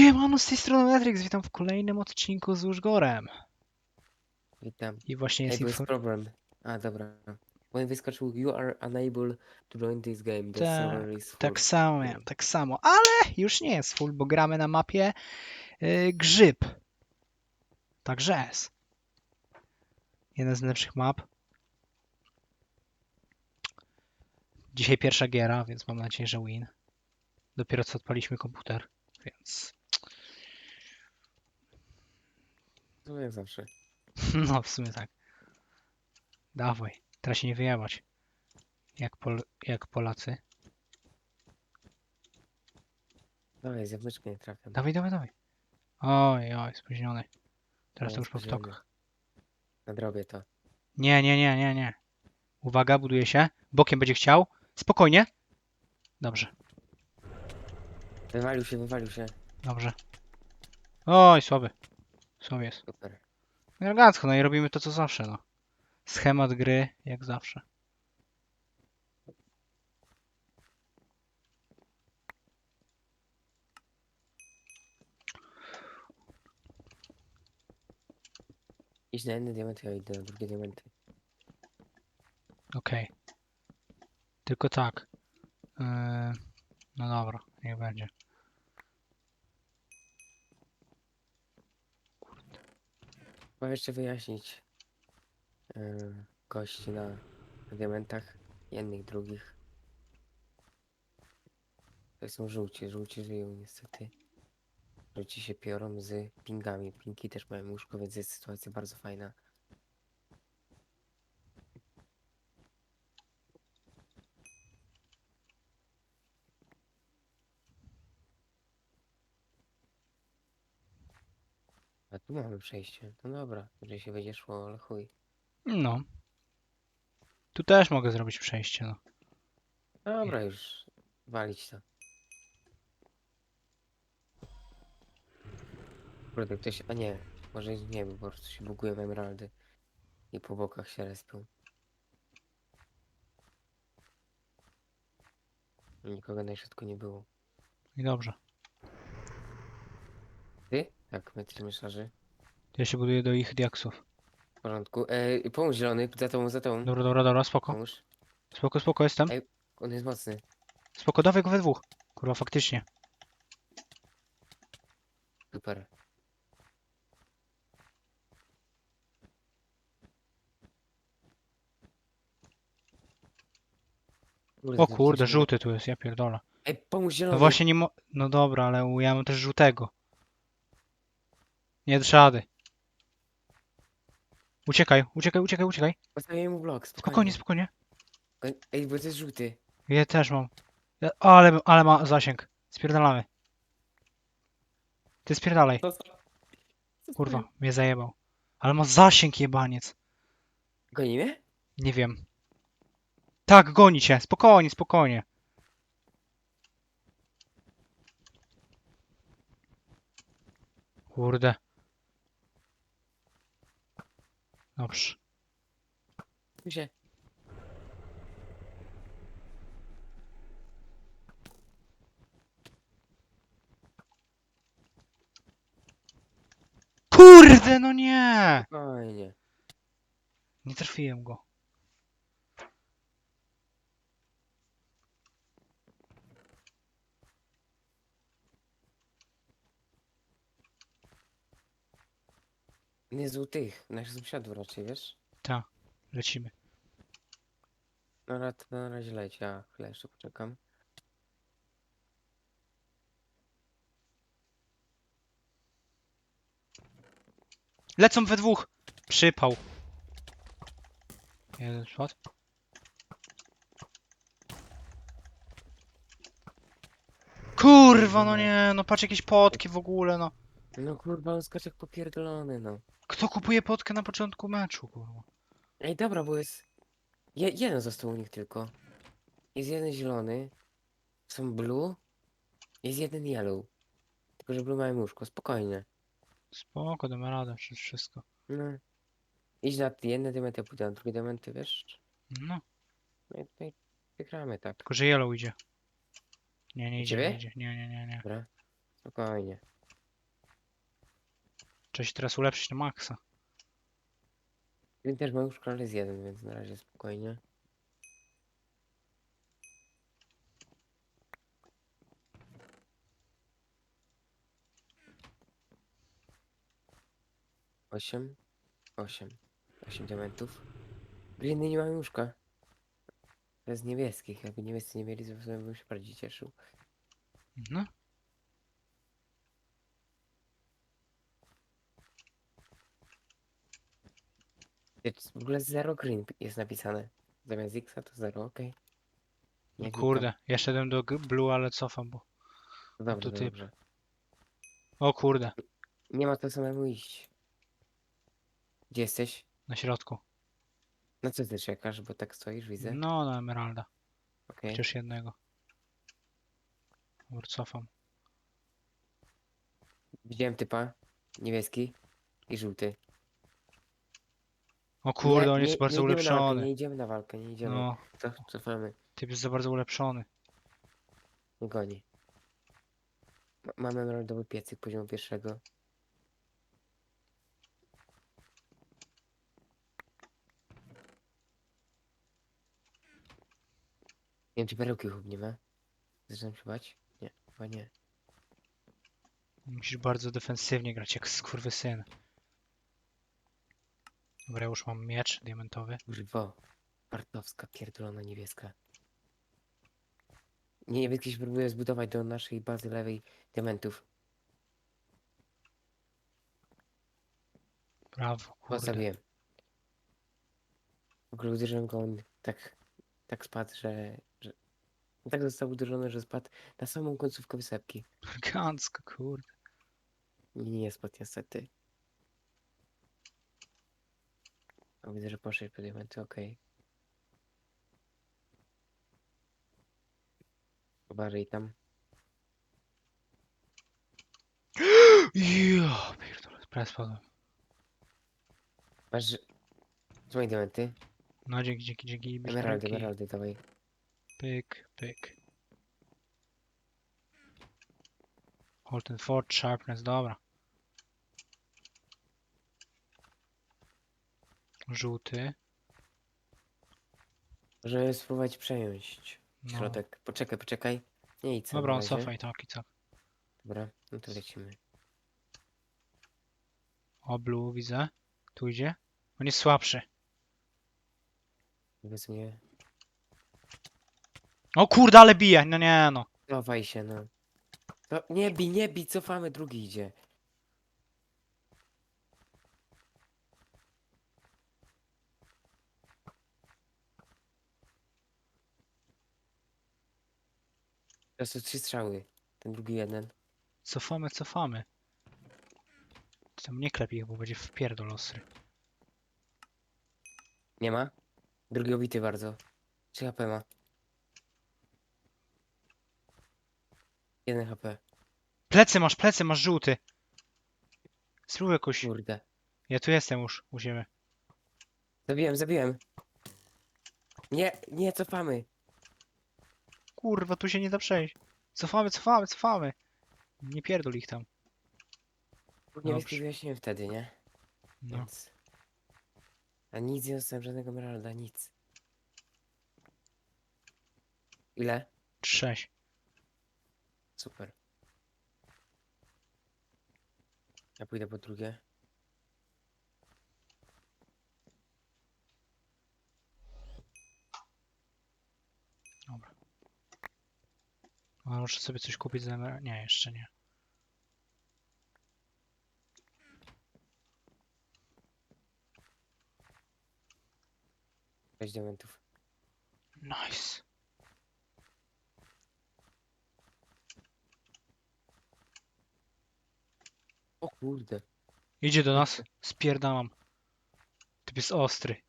Siemano, z tej strony Matrix, witam w kolejnym odcinku z Użgorem. Witam. I właśnie Ej, jest bo jest problem. A, dobra. Bo mi wyskoczył You are unable to join this game. The Tak, server is full. Tak samo miałem, tak samo, ale już nie jest full, bo gramy na mapie yy, Grzyb. Także jest. Jedna z najlepszych map. Dzisiaj pierwsza giera, więc mam nadzieję, że win. Dopiero co odpaliśmy komputer, więc No jak zawsze. no w sumie tak. Dawaj, teraz się nie wyjebać. Jak, Pol jak Polacy. Dawaj, z jabłeczka nie trafiam. Dawaj, dawaj, dawaj. Oj, oj, spóźniony. Teraz to już po spóźniony. wtokach. Nadrobię to. Nie, nie, nie, nie, nie. Uwaga, buduje się. Bokiem będzie chciał. Spokojnie. Dobrze, Wywalił się, wywalił się. dobrze. Oj, słaby. Słaby jest. Super. Elegancko, no i robimy to co zawsze, no. Schemat gry, jak zawsze. Idź na jedne diamenty, ja idę na drugie diamenty. Okej. Tylko tak. Yy, no dobra, niech będzie. Trzeba jeszcze wyjaśnić yy, gości na, na diamentach. Jednych, drugich. To są żółci, żółci żyją niestety. Żółci się piorą z pingami. Pingi też mają łóżko, więc jest sytuacja bardzo fajna. Tu mamy przejście. No dobra, jeżeli się będzie szło, ale chuj. No. Tu też mogę zrobić przejście, no. Dobra, już walić to. Kurde, ktoś... A nie, może nie, bo po prostu się bugują emeraldy. I po bokach się respią. Nikogo na środku nie było. I dobrze. Ty? Tak, metry myszarzy. Ja się buduję do ich diaksów. W porządku. Ej, pomóż zielony, za tą, za tą. Dobra, dobra, dobra, spoko. Pomóż. Spoko, spoko, jestem. Ej. On jest mocny. Spoko, dawaj go we dwóch. Kurwa, faktycznie. Super. O ten kurde, żółty tu jest, ja pierdolę. Ej, pomóż zielony. No właśnie nie mo... No dobra, ale ja mam też żółtego. Nie dasz rady. Uciekaj, uciekaj, uciekaj, uciekaj. Postawię mu blok, spokojnie. Spokojnie, spokojnie. Ej, bo to jest żółty. Ja też mam. Ja- Ale, ale ma zasięg. Spierdalamy. Ty spierdalaj. Kurwa, mnie zajebał. Ale ma zasięg jebaniec. Goni mnie? Nie wiem. Tak, goni cię. Spokojnie, spokojnie. Kurde. Dobrze. Się. Kurde, no nie! Fajnie. Nie trafiłem go. Nie z tych, naszych sąsiadów raczej, wiesz? Lecimy. No na, to na razie leć, ja chwilę jeszcze poczekam. Lecą we dwóch. Przypał. Jeden shot. Kurwa, no nie, no patrz jakieś potki w ogóle, no. No kurwa, on skacze jak popierdolony, no. Kto kupuje potkę na początku meczu, kurwa? Ej, dobra, bo jest... Je, jeden został u nich tylko. Jest jeden zielony. Są blue. Jest jeden yellow. Tylko, że blue mają łóżko, spokojnie. Spoko, damy radę, wszy- wszystko. No. Idź na jedne diamenty, ja pójdę na drugie diamenty, wiesz? No, No i tutaj wygramy, tak. tylko że yellow idzie. Nie, nie idzie, ciebie? nie idzie. Nie, nie, nie, nie. Dobra. Spokojnie. Trzeba się teraz ulepszyć na maksa. Też ma już jest jeden, więc na razie spokojnie. Osiem. Osiem. Osiem diamentów. Greeny nie mają łóżka. Bez niebieskich. Jakby niebiescy nie mieli, to bym się bardziej cieszył. No. W ogóle zero green jest napisane. Zamiast X to zero, okej. No kurde, jeszcze jeden do g- blue, ale cofam, bo... To dobrze, to typ. dobrze. O kurde, Nie ma to samemu iść. Gdzie jesteś? na środku. Na co ty czekasz, bo tak stoisz, widzę. No, na emeralda. Okej. Chociaż jednego. Dobra, cofam. Widziałem typa. Niebieski i żółty. O kurde, Nie- on nie- jest bardzo nie idziemy na walkę, ulepszony. Nie idziemy na walkę, nie idziemy. No, Co, cofamy. typ jest za bardzo ulepszony. Nie goni. Ma- Mamy emeraldowy piecyk poziomu pierwszego. Nie wiem, czy perełki hubniemy. Zaczynam się bać? Nie, chyba nie. Musisz bardzo defensywnie grać, jak skurwysyn. Dobra, już mam miecz diamentowy. Kurwo. Bartowska, pierdolona niebieska. Nie, niebieski się próbuje zbudować do naszej bazy lewej diamentów. Brawo, kurde. Postawiłem. W ogóle uderzyłem go, on tak, tak spadł, że, że... Tak został uderzony, że spadł na samą końcówkę wysepki. Elegancko, kurde. Nie, nie spadł niestety. O, widzę, że poszedł po diamenty, okej. Uważaj tam. Ja, pierdolę, prawie spadłem. Masz... Co moje diamenty? No dzięki, dzięki, dzięki. Emeraldy, emeraldy, dawaj. Pyk, pyk. Holten Fort, Sharpness, dobra. Żółty. Możemy spróbować przejąć No. środek. Poczekaj, poczekaj. Nie idź Dobra, on cofaj, i tak. Dobra, no to lecimy. O, blue widzę. Tu idzie. On jest słabszy. Mnie. O kurde, ale bije. No nie no. Cofaj się, no. To nie bij, nie bij, cofamy, drugi idzie. To trzy strzały. Ten drugi jeden. Cofamy, cofamy. Tam nie klep ich, bo będzie wpierdol ostry. Nie ma? Drugi obity bardzo. 3 HP ma. 1 HP. Plecy masz, plecy masz żółty. Spróbuj jakoś. Kurde. Ja tu jestem już u siebie. Zabiłem, zabiłem. Nie, nie, cofamy. Kurwa, tu się nie da przejść. Cofamy, cofamy, cofamy. Nie pierdol ich tam. Niebieski Dobrze. wyjaśniłem wtedy, nie? No. Więc... A nic nie dostałem, żadnego emeralda, nic. Ile? Sześć. Super. Ja pójdę po drugie. Muszę sobie coś kupić za Nie, jeszcze nie. Sześć diamentów. Nice. O kurde. Idzie do nas. Spierdalam. Typ jest ostry.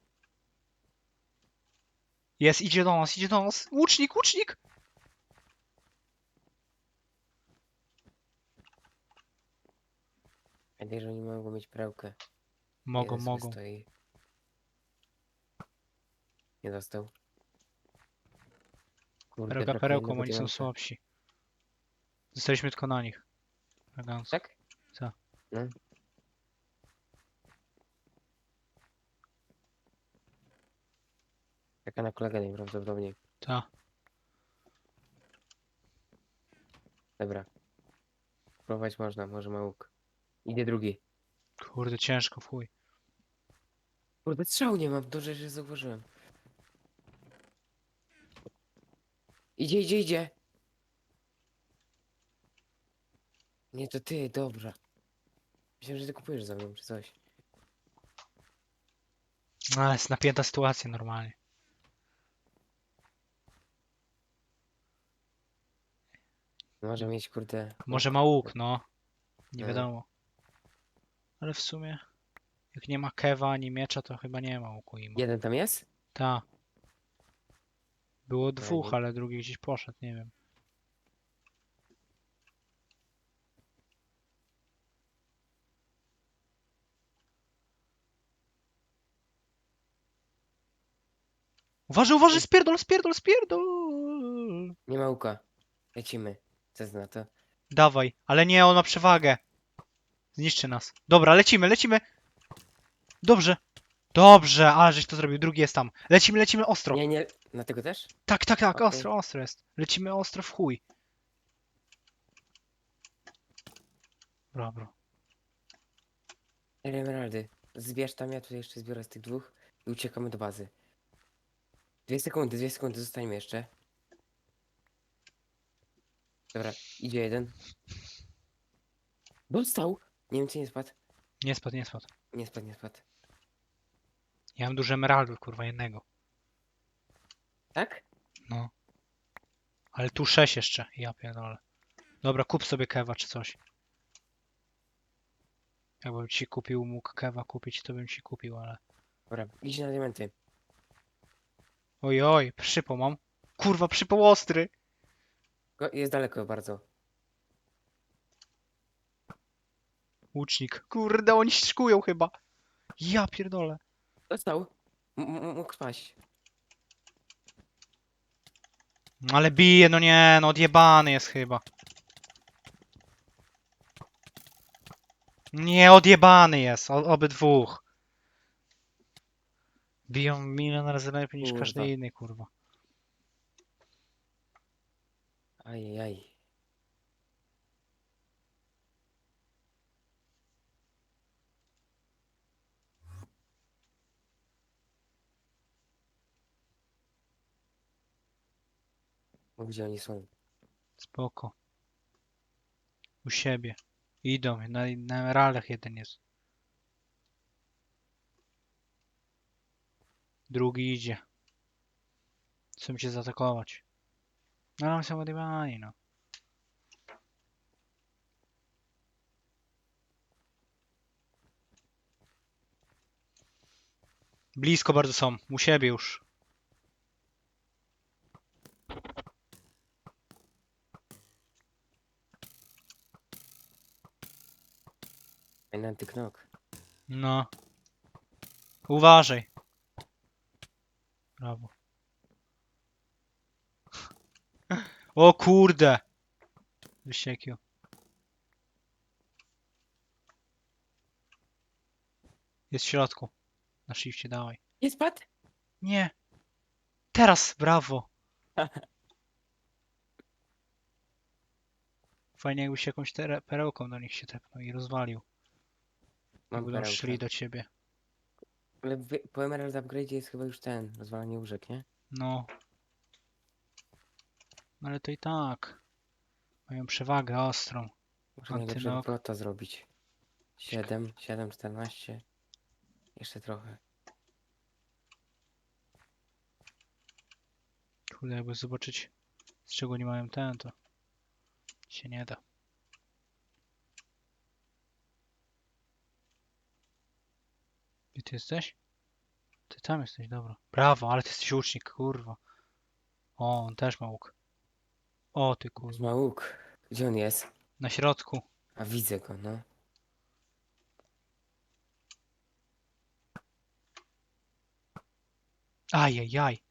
Jest, idzie do nas, idzie do nas. Łucznik, łucznik! Pamiętaj, że oni mogą mieć prałkę. Mogą, Jeden mogą. Stoi. Nie dostał. Kurde, Perełka brakuje perełką, oni są słabsi. Zostaliśmy tylko na nich. Elegancko. Tak? Co? No. Taka na kolegę najprawdopodobniej. Ta. Dobra. Próbować można, może ma łuk. Idzie drugi. Kurde, ciężko, w chuj. Kurde, strzału nie mam, dobrze, że zauważyłem. Idzie, idzie, idzie. Nie, to ty, dobra. Myślałem, że ty kupujesz za mną, czy coś. No, ale jest napięta sytuacja normalnie. Może mieć, kurde... Może ma łuk, no. Nie No. wiadomo. Ale w sumie, jak nie ma kewa ani miecza, to chyba nie ma łuku im. Jeden tam jest? Ta. Było dwóch, ale drugi gdzieś poszedł, nie wiem. Uważaj, uważaj, spierdol, spierdol, spierdol! Nie ma łuka. Lecimy. Co zna to? Dawaj, ale nie, on ma przewagę. Zniszczy nas. Dobra, lecimy, lecimy. Dobrze. Dobrze, ale żeś to zrobił, drugi jest tam. Lecimy, lecimy ostro. Nie, nie. Na tego też? Tak, tak, tak, Okej. ostro, ostro jest. Lecimy ostro w chuj. Bra, bro. Emeraldy. Zbierz tam, ja tutaj jeszcze zbiorę z tych dwóch i uciekamy do bazy. Dwie sekundy, dwie sekundy, zostańmy jeszcze. Dobra, idzie jeden. Dostał! Nie wiem, czy nie spadł. Nie spadł, nie spadł. Nie spadł, nie spadł. Ja mam dużo emeraldów, kurwa, jednego. Tak? No. Ale tu sześć jeszcze, ja pierdolę. Dobra, kup sobie kewa czy coś. Jakbym ci kupił, mógł kewa kupić, to bym ci kupił, ale... Dobra, idź na diamenty. Oj, oj, przypał mam. Kurwa, przypał ostry! Go, jest daleko bardzo. Łucznik. Kurde, oni szkują chyba. Ja pierdolę. Dostał! M- m- mógł spaść. No Ale bije, no nie, no odjebany jest chyba. Nie, odjebany jest, o, obydwóch. Biją milion razy lepiej niż Kurwa. każdy inny, kurwa. Ajajaj. Gdzie oni są? Spoko. U siebie. Idą, na, na jeden jest. Drugi idzie. Chcą cię zaatakować. No, ale są odjebani, no. Blisko bardzo są. U siebie już. Fajny antyknok. No. Uważaj. Brawo. O kurde. Wyściekił. Jest w środku. Na shifcie, dawaj. Nie spadł? Nie. Teraz, brawo. Fajnie jakbyś jakąś perełką do nich się tepnął i rozwalił. Mam Będą perełkę. szli do ciebie. Ale po Emerald Upgrade jest chyba już ten, rozwalanie łóżek, nie? No. No Ale to i tak. Mają przewagę ostrą. Muszę najlepszego Antynok. prota zrobić. 7, 7, 14. Jeszcze trochę. Kurde, jakby zobaczyć z czego nie mają ten, to się nie da. Gdzie ty jesteś? Ty tam jesteś, dobra. Brawo, ale ty jesteś łucznik, kurwa. O, on też ma łuk. O, ty kurwa. Ma łuk. Gdzie on jest? Na środku. A widzę go, no. Ajajaj.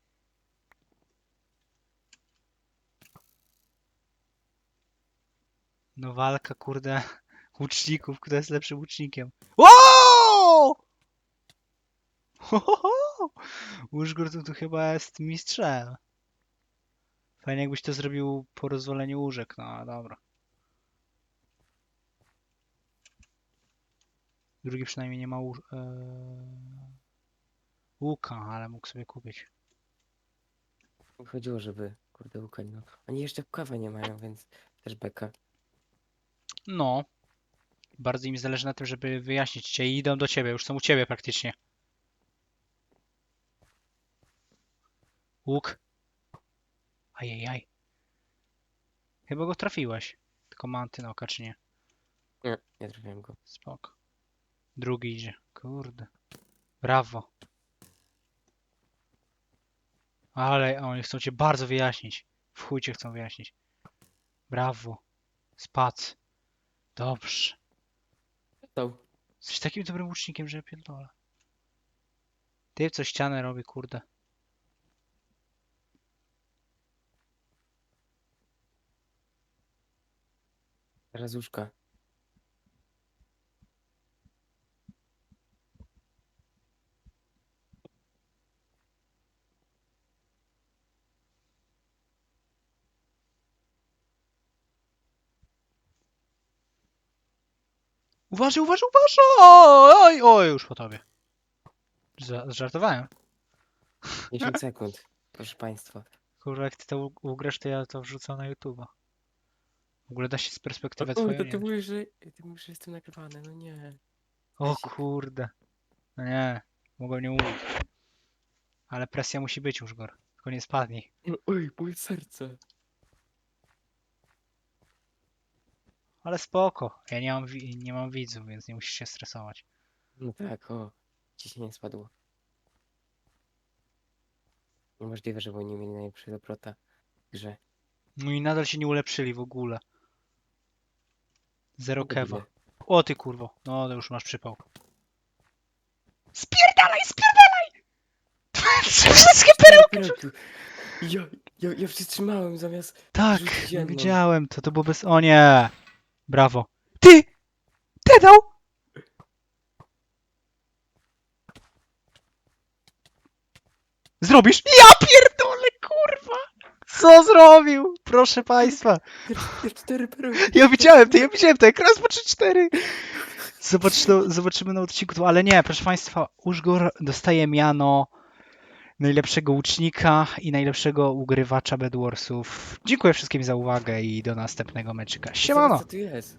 No walka, kurde, łuczników, kto jest lepszym łucznikiem. O! Ho, ho, ho! Użgór to tu chyba jest mistrzem. Fajnie jakbyś to zrobił po rozwaleniu łóżek, no ale dobra. Drugi przynajmniej nie ma łóż... Eee... łuka, ale mógł sobie kupić. Chodziło, żeby, kurde, łukać, no. Oni jeszcze kawa nie mają, więc też beka. No. Bardzo im zależy na tym, żeby wyjaśnić cię i idą do ciebie, już są u ciebie praktycznie. Łuk. Ajajaj. Chyba go trafiłeś. Tylko ma antynę oka, czy nie? Nie, nie trafiłem go. Spoko. Drugi idzie. Kurde. Brawo. Ale oni chcą cię bardzo wyjaśnić. W chuj cię chcą wyjaśnić. Brawo. Spac. Dobrze. To. Jesteś takim dobrym łucznikiem, że pierdolę. Ty co ścianę robi, kurde. Teraz łóżka. Uważaj, uważaj, uważaj! Oj, oj, już po tobie. Za- Żartowałem. 10 sekund, proszę państwa. Kurwa, jak ty to u- ugrasz, to ja to wrzucam na YouTube'a. W ogóle da się z perspektywy O, twojej to ty mówisz, że, ty mówisz, że jestem nagrywany, no nie. O kurde. No nie, mogłem nie mówić. Ale presja musi być już, Gor. Tylko nie spadnij. Oj, moje serce. Ale spoko. Ja nie mam, wi- nie mam widzów, więc nie musisz się stresować. No tak, o. Ciśnienie spadło. Niemożliwe, żeby oni mieli najlepszego prota w grze. No i nadal się nie ulepszyli w ogóle. Zero No kewa. O ty kurwo. No to już masz przypał. Spierdalaj, spierdalaj! Wszystkie perełki! Ja, ja, ja przytrzymałem zamiast... Tak, Rzucić no jedną. widziałem to, to było bez... O nie! Brawo. Ty! Ty dał! Zrobisz? Ja pierdolę, kurwa! Co zrobił? Proszę państwa. Te cztery. Ja widziałem to, ja widziałem to, jak raz po 3-4. Zobacz, no, zobaczymy na odcinku, to- ale nie, proszę Państwa, Użgór dostaje miano najlepszego łucznika i najlepszego ugrywacza Bedwarsów. Dziękuję wszystkim za uwagę i do następnego meczyka. Siemano! Co tu jest?